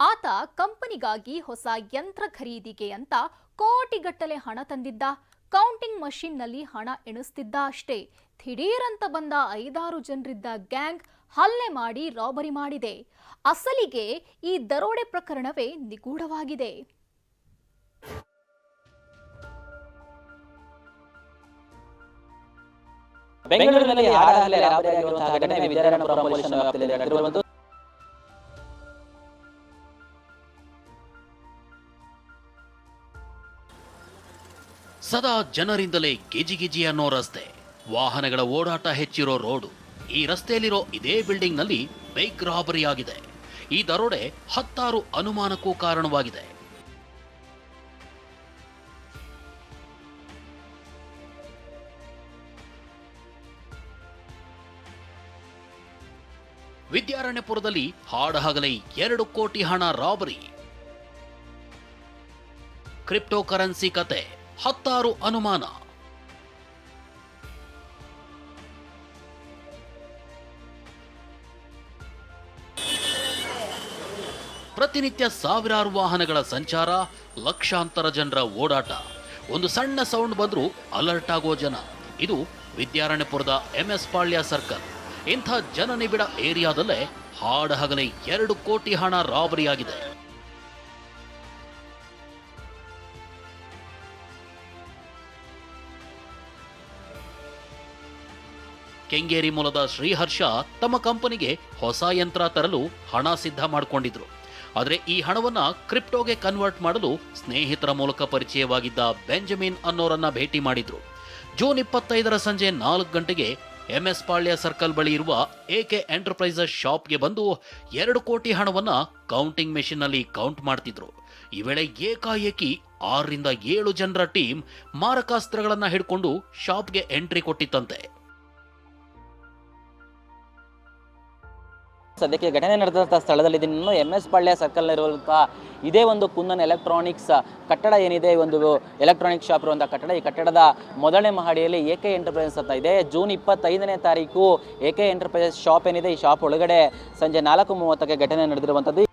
ಆತ ಕಂಪನಿಗಾಗಿ ಹೊಸ ಯಂತ್ರ ಖರೀದಿಗೆ ಅಂತ ಕೋಟಿಗಟ್ಟಲೆ ಹಣ ತಂದಿದ್ದ. ಕೌಂಟಿಂಗ್ ಮಷಿನ್ನಲ್ಲಿ ಹಣ ಎಣಿಸ್ತಿದ್ದ ಅಷ್ಟೇ. ಥಿಡೀರಂತ ಬಂದ ಐದಾರು ಜನರಿದ್ದ ಗ್ಯಾಂಗ್ ಹಲ್ಲೆ ಮಾಡಿ ರಾಬರಿ ಮಾಡಿದೆ. ಅಸಲಿಗೆ ಈ ದರೋಡೆ ಪ್ರಕರಣವೇ ನಿಗೂಢವಾಗಿದೆ. ಬೆಂಗಳೂರಿನಲ್ಲಿ ಆಗಾಗಲೇ ರಾಬರಿ ಆಗಿರುವಂತಹ ಘಟನೆ ವಿದ್ಯಾರಣ್ಯಪುರ ಪೊಲೀಸ್ ವ್ಯಾಪ್ತಿಯಲ್ಲಿ ನಡೆದಿರುವಂತದ್ದು ಸದಾ ಜನರಿಂದಲೇ ಗಿಜಿಗಿಜಿ ಅನ್ನೋ ರಸ್ತೆ. ವಾಹನಗಳ ಓಡಾಟ ಹೆಚ್ಚಿರೋ ರೋಡು. ಈ ರಸ್ತೆಯಲ್ಲಿರೋ ಇದೇ ಬಿಲ್ಡಿಂಗ್ನಲ್ಲಿ ಬೈಕ್ ರಾಬರಿ ಆಗಿದೆ ಈ ದರೋಡೆ ಹತ್ತಾರು ಅನುಮಾನಕ್ಕೂ ಕಾರಣವಾಗಿದೆ. ವಿದ್ಯಾರಣ್ಯಪುರದಲ್ಲಿ ಹಾಡಹಗಲೈ ಎರಡು ಕೋಟಿ ಹಣ ರಾಬರಿ. ಕ್ರಿಪ್ಟೋ ಕರೆನ್ಸಿ ಕತೆ. ಹತ್ತಾರು ಅನುಮಾನ. ಪ್ರತಿನಿತ್ಯ ಸಾವಿರಾರು ವಾಹನಗಳ ಸಂಚಾರ, ಲಕ್ಷಾಂತರ ಜನರ ಓಡಾಟ. ಒಂದು ಸಣ್ಣ ಸೌಂಡ್ ಬಂದರೂ ಅಲರ್ಟ್ ಆಗೋ ಜನ. ಇದು ವಿದ್ಯಾರಣ್ಯಪುರದ ಎಂಎಸ್ ಪಾಳ್ಯ ಸರ್ಕಲ್. ಇಂಥ ಜನನಿಬಿಡ ಏರಿಯಾದಲ್ಲೇ ಹಾಡಹಗಲೇ ಎರಡು ಕೋಟಿ ಹಣ ರಾಬರಿಯಾಗಿದೆ. ಕೆಂಗೇರಿ ಮೂಲದ ಶ್ರೀಹರ್ಷ ತಮ್ಮ ಕಂಪನಿಗೆ ಹೊಸ ಯಂತ್ರ ತರಲು ಹಣ ಸಿದ್ಧ ಮಾಡಿಕೊಂಡಿದ್ರು. ಆದರೆ ಈ ಹಣವನ್ನು ಕ್ರಿಪ್ಟೋಗೆ ಕನ್ವರ್ಟ್ ಮಾಡಲು ಸ್ನೇಹಿತರ ಮೂಲಕ ಪರಿಚಯವಾಗಿದ್ದ ಬೆಂಜಮಿನ್ ಅನ್ನೋರನ್ನ ಭೇಟಿ ಮಾಡಿದ್ರು. ಜೂನ್ ಇಪ್ಪತ್ತೈದರ ಸಂಜೆ ನಾಲ್ಕು ಗಂಟೆಗೆ ಎಂಎಸ್ ಪಾಳ್ಯ ಸರ್ಕಲ್ ಬಳಿ ಇರುವ ಎಕೆ ಎಂಟರ್ಪ್ರೈಸಸ್ ಶಾಪ್ಗೆ ಬಂದು ಎರಡು ಕೋಟಿ ಹಣವನ್ನು ಕೌಂಟಿಂಗ್ ಮೆಷಿನ್ನಲ್ಲಿ ಕೌಂಟ್ ಮಾಡ್ತಿದ್ರು. ಈ ವೇಳೆ ಏಕಾಏಕಿ ಆರರಿಂದ ಏಳು ಜನರ ಟೀಮ್ ಮಾರಕಾಸ್ತ್ರಗಳನ್ನು ಹಿಡ್ಕೊಂಡು ಶಾಪ್ಗೆ ಎಂಟ್ರಿ ಕೊಟ್ಟಿತ್ತಂತೆ. ಸದ್ಯಕ್ಕೆ ಘಟನೆ ನಡೆದಂತಹ ಸ್ಥಳದಲ್ಲಿ ನಾನು ಎಂ ಎಸ್ ಪಾಳ್ಯ ಸರ್ಕಲ್ ಇರುವಂತಹ ಇದೇ ಒಂದು ಕುಂದನ್ ಎಲೆಕ್ಟ್ರಾನಿಕ್ಸ್ ಕಟ್ಟಡ ಏನಿದೆ ಒಂದು ಎಲೆಕ್ಟ್ರಾನಿಕ್ ಶಾಪ್ ಇರುವಂತಹ ಕಟ್ಟಡ. ಈ ಕಟ್ಟಡದ ಮೊದಲನೇ ಮಹಡಿಯಲ್ಲಿ ಎ ಕೆ ಎಂಟರ್ಪ್ರೈಸಸ್ ಅಂತ ಇದೆ. ಜೂನ್ ಇಪ್ಪತ್ತೈದನೇ ತಾರೀಕು ಎ ಕೆ ಎಂಟರ್ಪ್ರೈಸಸ್ ಶಾಪ್ ಏನಿದೆ, ಈ ಶಾಪ್ ಒಳಗಡೆ ಸಂಜೆ ನಾಲ್ಕು ಮೂವತ್ತಕ್ಕೆ ಘಟನೆ ನಡೆದಿರುವಂಥದ್ದು.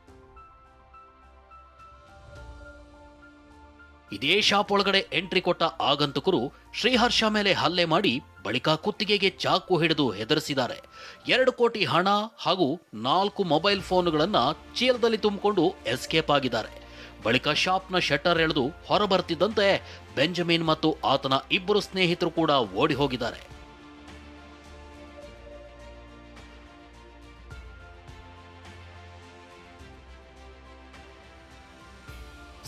ಇದೇ ಶಾಪ್ ಒಳಗಡೆ ಎಂಟ್ರಿ ಕೊಟ್ಟ ಆಗಂತಕರು ಶ್ರೀಹರ್ಷ ಮೇಲೆ ಹಲ್ಲೆ ಮಾಡಿ ಬಳಿಕ ಕುತ್ತಿಗೆಗೆ ಚಾಕು ಹಿಡಿದು ಹೆದರಿಸಿದ್ದಾರೆ. ಎರಡು ಕೋಟಿ ಹಣ ಹಾಗೂ ನಾಲ್ಕು ಮೊಬೈಲ್ ಫೋನ್ಗಳನ್ನ ಚೀಲದಲ್ಲಿ ತುಂಬಿಕೊಂಡು ಎಸ್ಕೇಪ್ ಆಗಿದ್ದಾರೆ. ಬಳಿಕ ಶಾಪ್ನ ಶಟರ್ ಎಳೆದು ಹೊರಬರ್ತಿದ್ದಂತೆ ಬೆಂಜಮಿನ್ ಮತ್ತು ಆತನ ಇಬ್ಬರು ಸ್ನೇಹಿತರು ಕೂಡ ಓಡಿ ಹೋಗಿದ್ದಾರೆ.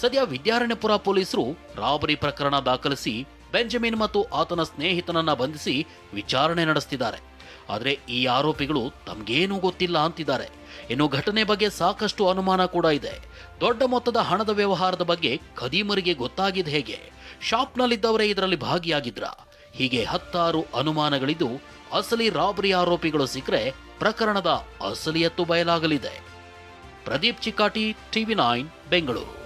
ಸದ್ಯ ವಿದ್ಯಾರಣ್ಯಪುರ ಪೊಲೀಸರು ರಾಬರಿ ಪ್ರಕರಣ ದಾಖಲಿಸಿ ಬೆಂಜಮಿನ್ ಮತ್ತು ಆತನ ಸ್ನೇಹಿತನನ್ನ ಬಂಧಿಸಿ ವಿಚಾರಣೆ ನಡೆಸ್ತಿದ್ದಾರೆ. ಆದರೆ ಈ ಆರೋಪಿಗಳು ತಮಗೇನೂ ಗೊತ್ತಿಲ್ಲ ಅಂತಿದ್ದಾರೆ. ಇನ್ನು ಘಟನೆ ಬಗ್ಗೆ ಸಾಕಷ್ಟು ಅನುಮಾನ ಕೂಡ ಇದೆ. ದೊಡ್ಡ ಮೊತ್ತದ ಹಣದ ವ್ಯವಹಾರದ ಬಗ್ಗೆ ಖದೀಮರಿಗೆ ಗೊತ್ತಾಗಿದೆ ಹೇಗೆ? ಶಾಪ್ನಲ್ಲಿದ್ದವರೇ ಇದರಲ್ಲಿ ಭಾಗಿಯಾಗಿದ್ರ? ಹೀಗೆ ಹತ್ತಾರು ಅನುಮಾನಗಳಿದ್ದು ಅಸಲಿ ರಾಬರಿ ಆರೋಪಿಗಳು ಸಿಕ್ಕರೆ ಪ್ರಕರಣದ ಅಸಲಿಯತ್ತು ಬಯಲಾಗಲಿದೆ. Pradeep Chikati TV nine, Bengaluru.